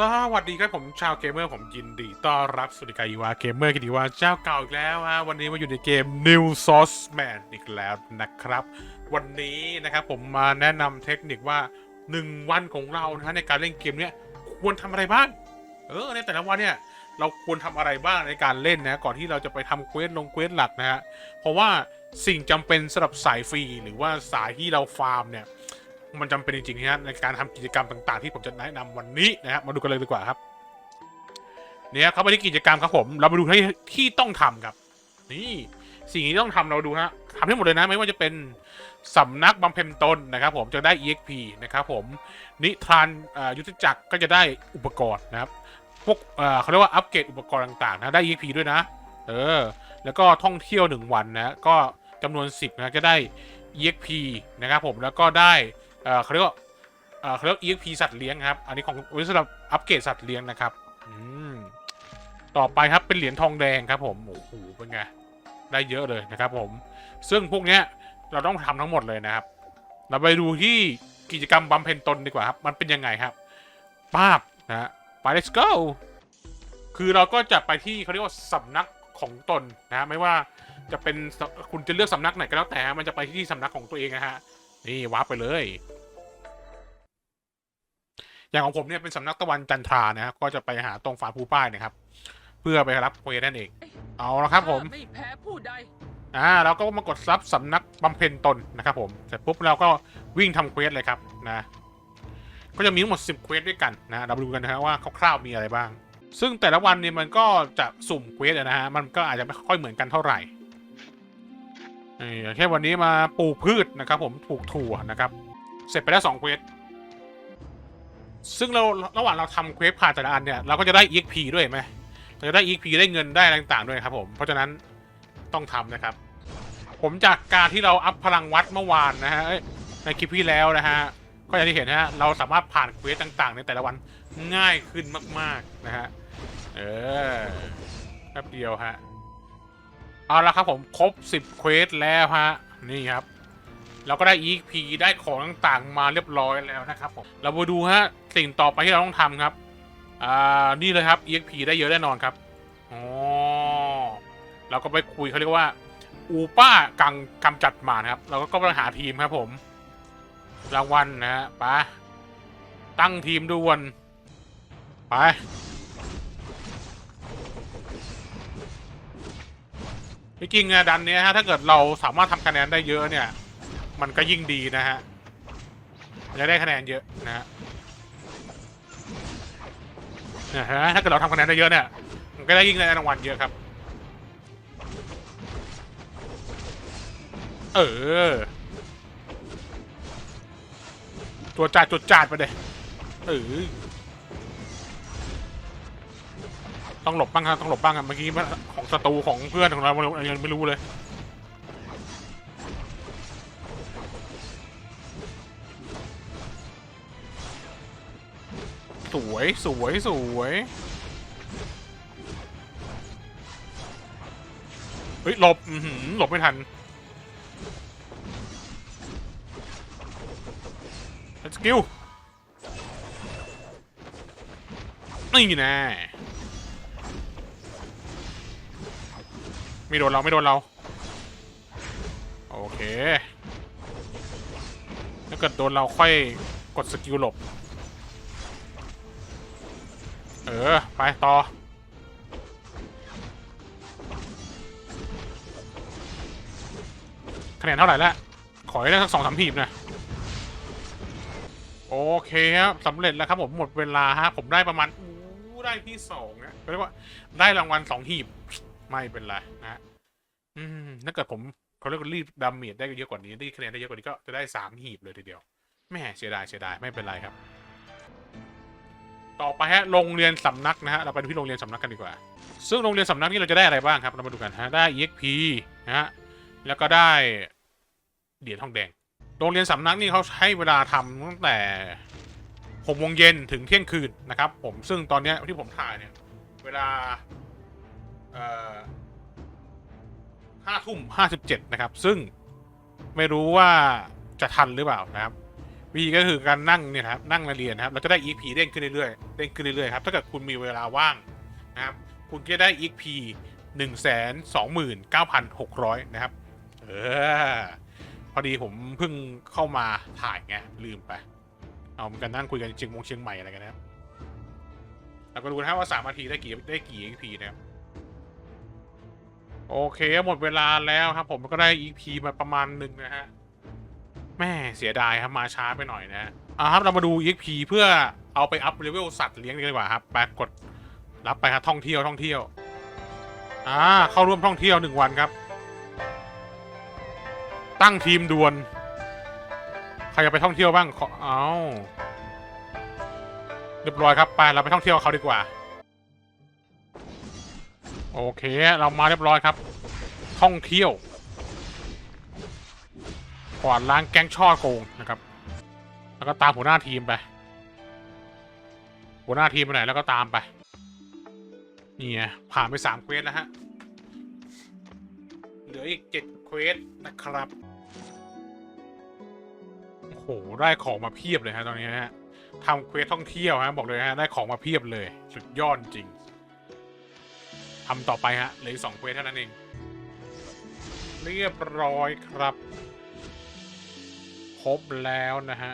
สวัสดีครับผมชาวเกมเมอร์ผมยินดีต้อนรับสุดิกาอีวาเกมเมอร์กิติวาเจ้าเก่าอีกแล้วฮะวันนี้มาอยู่ในเกม New Source Man อีกแล้วนะครับ วันนี้นะครับผมมาแนะนำเทคนิคว่า 1 วันของเรานะฮะในการเล่นเกมเนี้ยควรทำอะไรบ้าง เออในแต่ละวันเนี่ย เราควรทำอะไรบ้างในการเล่นนะก่อนที่เราจะไปทำเควสลงเควสหลักนะฮะเพราะว่าสิ่งจำเป็นสำหรับสายฟรีหรือว่าสายที่เราฟาร์มเนี่ย มันจำเป็นจริงๆนะฮะในการทำกิจกรรมต่างๆ ที่ผมจะแนะนำวันนี้นะครับมาดูกันเลยดีกว่าครับ เนี่ยเข้าไปที่กิจกรรมครับผม เรามาดูที่ที่ต้องทำครับ นี่สิ่งที่ต้องทำเราดูฮะทำให้หมดเลยนะไม่ว่าจะเป็นสำนักบำเพ็ญตนนะครับ ผมจะได้ exp นะครับผมนิทรานยุทธจักรก็จะได้อุปกรณ์นะครับ พวกเขาเรียกว่าอัปเกรดอุปกรณ์ต่างๆนะได้ exp ด้วยนะ เออ แล้วก็ท่องเที่ยวหนึ่งวันนะ ก็จำนวน 10 นะจะได้ exp นะครับผมแล้วก็ได้เขาเรียกว่าเขาเรียก EXP สัตว์เลี้ยงครับ อันนี้ของไว้สำหรับอัปเกรดสัตว์เลี้ยงนะครับอืมต่อไปครับเป็นเหรียญทองแดงครับผมโอ้โหเป็นไงได้เยอะเลยนะครับผม ซึ่งพวกเนี้ยเราต้องทำทั้งหมดเลยนะครับ เราไปดูที่กิจกรรมบำเพ็ญตนดีกว่าครับ มันเป็นยังไงครับป้าบนะฮะ ไป let's go คือเราก็จะไปที่เขาเรียกว่าสำนักของตนนะฮะไม่ว่าจะเป็นคุณจะเลือกสำนักไหนก็แล้วแต่มันจะไปที่สำนักของตัวเองนะฮะนี่วาร์ปไปเลย อย่างของผมเนี่ยเป็นสำนักตะวันจันทรานะฮะก็จะไปหาตรงฝาภูป้ายนะครับ เพื่อไปรับเควสนั่นเอง เอาละครับผมไม่แพ้ผู้ใดอ่าเราก็มากดซับสำนักบำเพ็ญตนนะครับผมเสร็จปุ๊บเราก็วิ่งทำเควสเลยครับนะ ก็จะมีทั้งหมด 10เควสด้วยกันนะเราดูกันนะฮะว่าคร่าวๆมีอะไรบ้าง ซึ่งแต่ละวันเนี่ยมันก็จะสุ่มเควสนะฮะมันก็อาจจะไม่ค่อยเหมือนกันเท่าไหร่นี่อย่างเช่นวันนี้มาปลูกพืชนะครับ ผมปลูกถั่วนะครับ เสร็จไปแล้วสองเควสซึ่งเราระหว่างเราทำเควสผ่านแต่ละอันเนี่ยเราก็จะได้ EXP ด้วยไหมเราจะได้ EXP ได้เงินได้อะไรต่างๆด้วยครับผมเพราะฉะนั้นต้องทำนะครับ ผมจากการที่เราอัพพลังวัดเมื่อวานนะฮะในคลิปที่แล้วนะฮะ ก็อย่างที่เห็นนะฮะเราสามารถผ่านเควสต่าง ๆ ในแต่ละวันง่ายขึ้นมาก ๆ นะฮะ เออแป๊บเดียวฮะ เอาละครับผมครบ 10เควสแล้วฮะ นี่ครับ เราก็ได้ EXP ได้ของต่างๆ มาเรียบร้อยแล้วนะครับผม เรามาดูฮะ สิ่งต่อไปที่เราต้องทำครับ อ่า นี่เลยครับ EXP ได้เยอะแน่นอนครับ อ๋อ เราก็ไปคุยเขาเรียกว่า อูป้ากังกำจัดหมานะครับ เราก็ไปหาทีมครับผม รางวัลนะฮะไปตั้งทีมด่วน ไปจริงอะดันเนี้ยฮะ ถ้าเกิดเราสามารถทำคะแนนได้เยอะเนี่ย มันก็ยิ่งดีนะฮะ จะได้คะแนนเยอะนะฮะเนี่ยฮะถ้าเกิดเราทำคะแนนได้เยอะเนี่ย มันก็ได้ยิ่งได้รางวัลเยอะครับ เออ ตัวจ่าจุดจ่าไปเลยเออต้องหลบบ้างครับต้องหลบบ้างครับเมื่อกี้ของศัตรูของเพื่อนของเราเรายังไม่รู้เลยสวยสวยสวยเฮ้ยหลบหลบไม่ทัน กิลนี่แน่ไม่โดนเราไม่โดนเรา โอเค ถ้าเกิดโดนเราค่อยกดสกิลหลบ เออ ไปต่อคะแนนเท่าไหร่แล้วขอให้ได้สักสองสามทีมนะ โอเคครับสำเร็จแล้วครับผมหมดเวลาฮะผมได้ประมาณอู้ได้ที่สองนะเรียกว่าได้รางวัลสองหีบ ไม่เป็นไรนะฮะอืมถ้าเกิดผมเขาเรียกว่ารีบดาเมจได้เยอะกว่านี้ได้คะแนนได้เยอะกว่านี้ก็จะได้สามหีบเลยทีเดียวแม่เสียดายเสียดายไม่เป็นไรครับ ต่อไปฮะโรงเรียนสำนักนะฮะเราไปดูที่โรงเรียนสำนักกันดีกว่า ซึ่งโรงเรียนสำนักนี่เราจะได้อะไรบ้างครับเรามาดูกันฮะได้ exp นะฮะแล้วก็ได้เหรียญทองแดง โรงเรียนสำนักนี่เขาใช้เวลาทำตั้งแต่หกโมงเย็นถึงเที่ยงคืนนะครับ ผมซึ่งตอนนี้ที่ผมถ่ายเนี่ย เวลาห้าทุ่มห้าสิบเจ็ดนะครับ ซึ่งไม่รู้ว่าจะทันหรือเปล่านะครับวิธีก็คือการนั่งเนี่ยครับนั่งเรียนนะครับเราจะได้ EP เด้งขึ้นเรื่อยๆเด้งขึ้นเรื่อยๆครับถ้าเกิดคุณมีเวลาว่างนะครับ คุณจะได้ EP หนึ่งแสนสองหมื่นเก้าพันหกร้อยนะครับ เออ อดีผมเพิ่งเข้ามาถ่ายไงลืมไป เอามันกันนั่งคุยกันเชียงมงเชียงใหม่อะไรกันนะครับเราก็ดูนะว่าสามนาทีได้กี่ได้กี่ EP นะครับโอเคหมดเวลาแล้วครับ ผมก็ได้ EP มาประมาณหนึ่งนะฮะแม่เสียดายครับมาช้าไปหน่อยนะอ่าครับเรามาดู EP เพื่อเอาไปอัพเลเวลสัตว์เลี้ยงกันดีกว่าครับไปกดรับไปครับท่องเที่ยวท่องเที่ยวอ่าเข้าร่วมท่องเที่ยวหนึ่งวันครับ ตั้งทีมดวลใครจะไปท่องเที่ยวบ้างขอเอาเรียบร้อยครับ ไป เราไปท่องเที่ยวกับเขาดีกว่า โอเค เรามาเรียบร้อยครับ ท่องเที่ยวกวาดล้างแก๊งช่อโกงนะครับ แล้วก็ตามหัวหน้าทีมไป หัวหน้าทีมไปไหนแล้วก็ตามไปนี่ไงผ่านไปสามเควสแล้วฮะ เหลืออีกเจ็ดเควสนะครับ หได้ของมาเพียบเลยฮะตอนนี้ฮะทำเควสท่องเที่ยวฮะบอกเลยฮะได้ของมาเพียบเลย สุดยอดจริงทำต่อไปฮะเหลืออีกสองเควสเท่านั้นเอง เรียบร้อยครับครบแล้วนะฮะ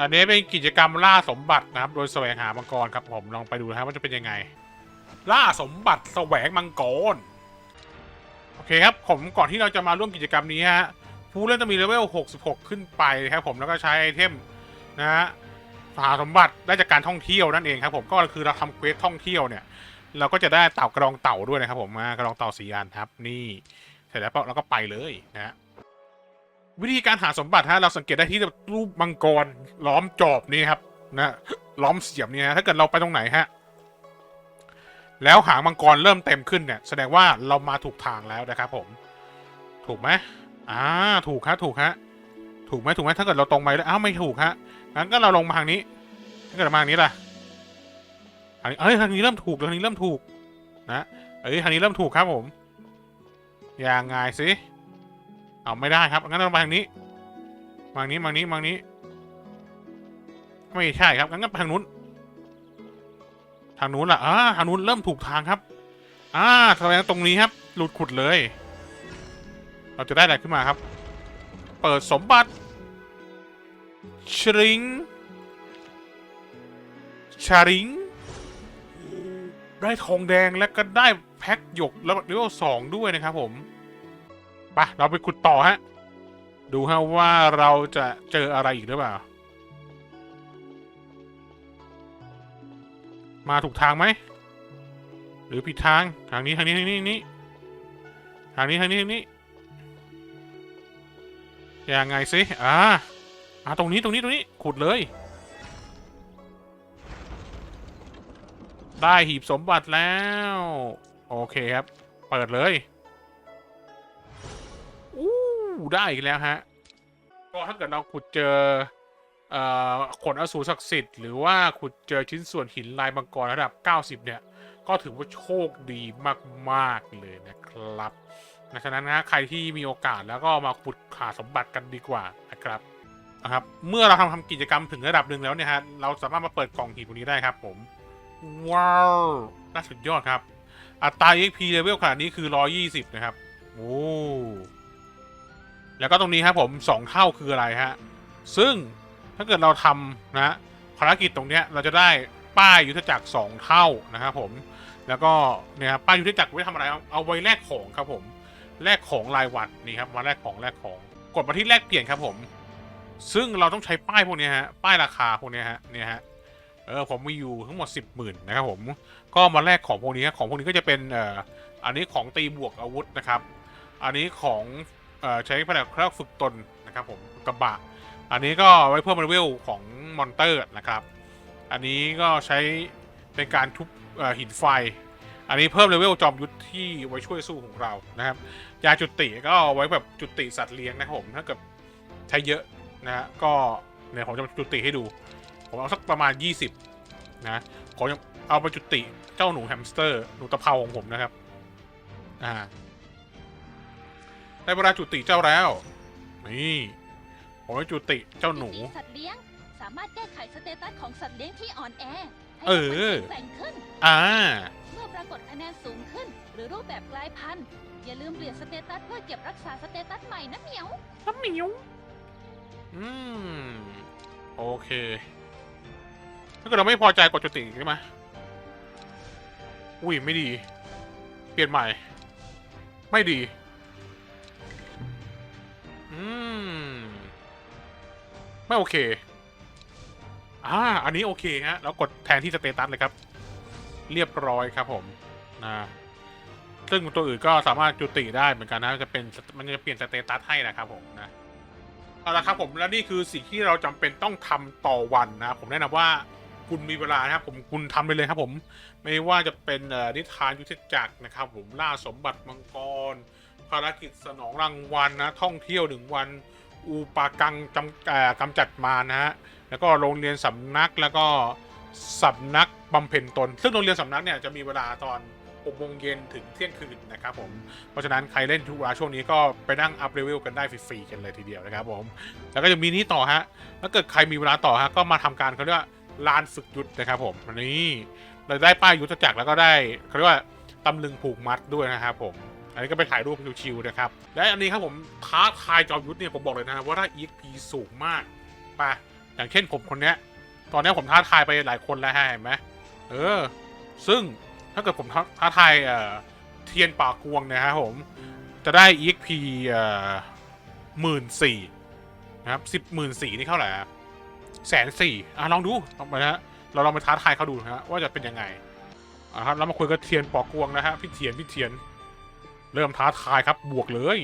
อันนี้เป็นกิจกรรมล่าสมบัตินะครับ โดยแสวงหามังกรครับผมลองไปดูนะครับว่าจะเป็นยังไง ล่าสมบัติแสวงมังกรโอเคครับผมก่อนที่เราจะมาร่วมกิจกรรมนี้ฮะ ผู้เล่นจะมีเลเวล 66 ขึ้นไปครับผมแล้วก็ใช้ไอเทมนะฮะหาสมบัติได้จากการท่องเที่ยวนั่นเองครับผมก็คือเราทำเควสท่องเที่ยวเนี่ย เราก็จะได้เต่ากระดองเต่าด้วยนะครับผมกระดองเต่าสีอันครับ นี่เสร็จแล้วเราก็ไปเลยนะฮะวิธีการหาสมบัติฮะเราสังเกตได้ที่รูปมังกรล้อมจอบนี่ครับนะล้อมเสียมเนี่ยนะถ้าเกิดเราไปตรงไหนฮะแล้วหางมังกรเริ่มเต็มขึ้นเนี่ย แสดงว่าเรามาถูกทางแล้วนะครับผม ถูกไหม อ่าถูกฮะถูกฮะถูกไหมถูกไหมถ้าเกิดเราตรงไปแล้วอ้าวไม่ถูกฮะงั้นก็เราลงมาทางนี้ ถ้าเกิดมาทางนี้ล่ะทางนี้เอ้ยทางนี้เริ่มถูกแล้วทางนี้เริ่มถูก นะเอ้ยทางนี้เริ่มถูกครับผมอยังไงสิเอาไม่ได้ครับงั้นเราไปทางนี้มาทางนี้มาทางนี้มาทางนี้ ไม่ใช่ครับงั้นก็ไปทางนู้นทางนู้นล่ะอ่าทางนู้นเริ่มถูกทางครับ อ่าแสดงตรงนี้ครับ หลุดขุดเลย เราจะได้อะไรขึ้นมาครับ เปิดสมบัติ ชริง ชาริง ได้ทองแดงและก็ได้แพ็คหยกแล้วเลเวลสองด้วยนะครับผมไปเราไปขุดต่อฮะ ดูฮะว่าเราจะเจออะไรอีกหรือเปล่า มาถูกทางไหม หรือผิดทาง ทางนี้ทางนี้ทางนี้ทางนี้ ทางนี้ทางนี้ทางนี้ ยังไงสิอ่าอ่าตรงนี้ตรงนี้ตรงนี้ขุดเลย ได้หีบสมบัติแล้ว โอเคครับ เปิดเลยอู้ได้อีกแล้วฮะก็ถ้าเกิดเราขุดเจอเอ่อขนอสูรศักดิ์สิทธิ์หรือว่าขุดเจอชิ้นส่วนหินลายมังกรระดับ 90 เนี่ย ก็ถือว่าโชคดีมาก ๆ เลยนะครับ ดังนั้นนะใครที่มีโอกาสแล้วก็มาขุดหาสมบัติกันดีกว่านะครับนะครับเมื่อเราทำทำกิจกรรมถึงระดับหนึ่งแล้วเนี่ยฮะเราสามารถมาเปิดกล่องหีบตรงนี้ได้ครับ ผมว้าวน่าสุดยอดครับ อัตรา EXP level ขนาดนี้คือ 120 นะครับโอ้แล้วก็ตรงนี้ครับผมสองเท่าคืออะไรฮะซึ่งถ้าเกิดเราทำนะภารกิจตรงเนี้ยเราจะได้ป้ายยุทธจักรสองเท่านะครับผมแล้วก็เนี่ยครับป้ายยุทธจักรไว้ทำอะไรเอาเอาไว้แลกของครับผม แลกของรายวันนี่ครับมาแลกของแลกของ กดมาที่แลกเปลี่ยนครับผม ซึ่งเราต้องใช้ป้ายพวกนี้ฮะป้ายราคาพวกนี้ฮะเนี่ยฮะเออผมมีอยู่ทั้งหมด 10หมื่นนะครับผมก็มาแลกของพวกนี้ครับของพวกนี้ก็จะเป็นเอ่ออันนี้ของตีบวกอาวุธนะครับ อันนี้ของเอ่อใช้แผนกเครื่องฝึกตนนะครับผมกระบะ อันนี้ก็ไว้เพิ่มเลเวลของมอนเตอร์นะครับ อันนี้ก็ใช้เป็นการทุบหินไฟ อันนี้เพิ่มเลเวลจอมยุทธที่ไว้ช่วยสู้ของเรานะครับ ยาจุติก็เอาไว้แบบจุติสัตว์เลี้ยงนะครับผมถ้าเกิดใช้เยอะนะฮะก็เนี่ยผมจะจุติให้ดู ผมเอาสักประมาณ 20 นะผมจะเอาไปจุติเจ้าหนูแฮมสเตอร์หนูตะเภาของผมนะครับอ่าได้เวลาจุติเจ้าแล้ว นี่ผมให้จุติเจ้าหนูวิธีสัตว์เลี้ยงสามารถแก้ไขสเตตัสของสัตว์เลี้ยงที่อ่อนแอให้เออมีความแข็งแกร่งขึ้นอ่าเมื่อ ปรากฏคะแนนสูงขึ้น หรือรูปแบบกลายพันธุ์อย่าลืมเปลี่ยนสเตตัสเพื่อเก็บรักษาสเตตัสใหม่นะเหมียว น้ำหมิวอืม โอเค ถ้าเกิดเราไม่พอใจกดจุติใช่ไหมอุ้ย ไม่ดี เปลี่ยนใหม่ ไม่ดี อืม ไม่โอเค อ่า อันนี้โอเคฮะ แล้วกดแทนที่สเตตัสเลยครับ เรียบร้อยครับผมนะซึ่งตัวอื่นก็สามารถจุติได้เหมือนกันนะจะเป็นมันจะเปลี่ยนสเตตัสให้นะครับผมนะเอาละครับผมและนี่คือสิ่งที่เราจำเป็นต้องทำต่อวันนะผมแนะนำว่าคุณมีเวลานะครับผมคุณทำไปเลยครับผม ไม่ว่าจะเป็นอนิทานยุทธจักรนะครับ ผมล่าสมบัติมังกร ภารกิจสนองรางวัลนะ ท่องเที่ยวหนึ่งวัน อูปากังจำกำจัดมารนะฮะแล้วก็โรงเรียนสำนักแล้วก็ สำนักบำเพ็ญตน ซึ่งโรงเรียนสำนักเนี่ยจะมีเวลาตอน6โมงเย็นถึงเที่ยงคืนนะครับผม เพราะฉะนั้นใครเล่นทุกเวลาช่วงนี้ก็ไปนั่งอัพเลเวลกันได้ฟรีๆกันเลยทีเดียวนะครับผม แล้วก็จะมีนี้ต่อฮะ ถ้าเกิดใครมีเวลาต่อฮะก็มาทำการเขาเรียกว่าลานฝึกยุทธนะครับผมอันนี้เราได้ป้ายยุทธจักรแล้วก็ได้เขาเรียกว่าตำลึงผูกมัดด้วยนะครับผม อันนี้ก็ไปถ่ายรูปชิวๆนะครับ และอันนี้ครับผมท้าทายจอมยุทธเนี่ยผมบอกเลยนะว่าถ้า EXP สูงมากไปอย่างเช่นผมคนเนี้ย ตอนนี้ผมท้าทายไปหลายคนแล้วฮะเห็นไหมเออ ซึ่งถ้าเกิดผมท้าทายเอ่อเทียนป่ากวงนยฮะผม จะได้ EXP เอ่อหมื่นสี่นะครับสิบหมื่นสี่นี่เท่าไหร่แสนสี่อะลองดูลองไปนะฮะเราลองไปท้าทายเขาดูนะฮะว่าจะเป็นยังไงอะครับเรามาคุยกับเทียนปอกกวงนะฮะพี่เทียนพี่เทียน เริ่มท้าทายครับบวกเลย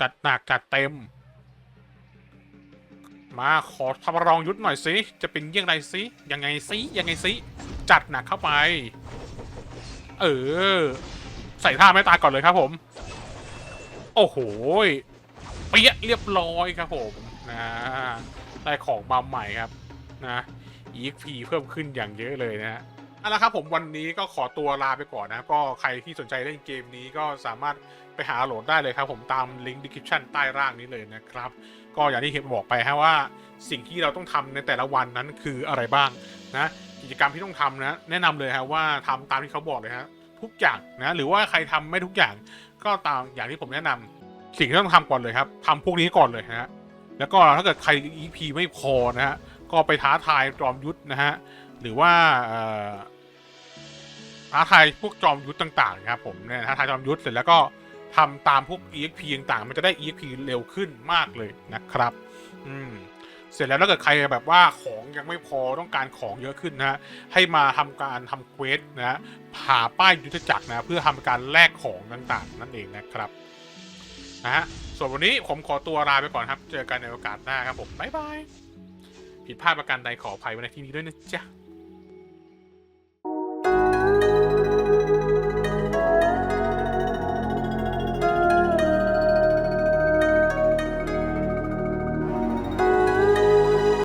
จัดหนักจัดเต็ม มาขอทำรองยุทธหน่อยสิ จะเป็นยังไงสิ ยังไงสิ ยังไงสิ จัดหนักเข้าไป เออ ใส่ท่าไม่ตายก่อนเลยครับผม โอ้โห เปี้ยเรียบร้อยครับผมนะได้ของมาใหม่ครับนะ EXP เพิ่มขึ้นอย่างเยอะเลยนะฮะ เอาละครับผมวันนี้ก็ขอตัวลาไปก่อนนะ ก็ใครที่สนใจเล่นเกมนี้ก็สามารถไปหาโหลดได้เลยครับผมตามลิงก์ดีคริปชันใต้ร่างนี้เลยนะครับ ก็อย่างที่เห็นบอกไปฮะว่าสิ่งที่เราต้องทำในแต่ละวันนั้นคืออะไรบ้างนะกิจกรรมที่ต้องทำนะ แนะนำเลยฮะว่าทำตามที่เขาบอกเลยฮะทุกอย่างนะหรือว่าใครทำไม่ทุกอย่างก็ตามอย่างที่ผมแนะนำสิ่งที่ต้องทำก่อนเลยครับทำพวกนี้ก่อนเลยนะฮะแล้วก็ถ้าเกิดใคร EP ไม่พอนะฮะก็ไปท้าทายจอมยุทธนะฮะหรือว่า ท้าทายพวกจอมยุทธต่างๆนะครับผมเนี่ยท้าทายจอมยุทธเสร็จแล้วก็ทำตามพวก EXP ต่างๆ มันจะได้ EXP เร็วขึ้นมากเลยนะครับ อืม เสร็จแล้วถ้าเกิดใครแบบว่าของยังไม่พอต้องการของเยอะขึ้นนะให้มาทำการทำเควสนะฮะหาป้ายยุทธจักรนะ เพื่อทำการแลกของต่างๆ นั่นเองนะครับ นะฮะ ส่วนวันนี้ผมขอตัวลาไปก่อนครับ เจอกันในโอกาสหน้าครับผม บ๊ายบาย ผิดพลาดประการใดขออภัยไว้ในที่นี้ด้วยนะจ๊ะ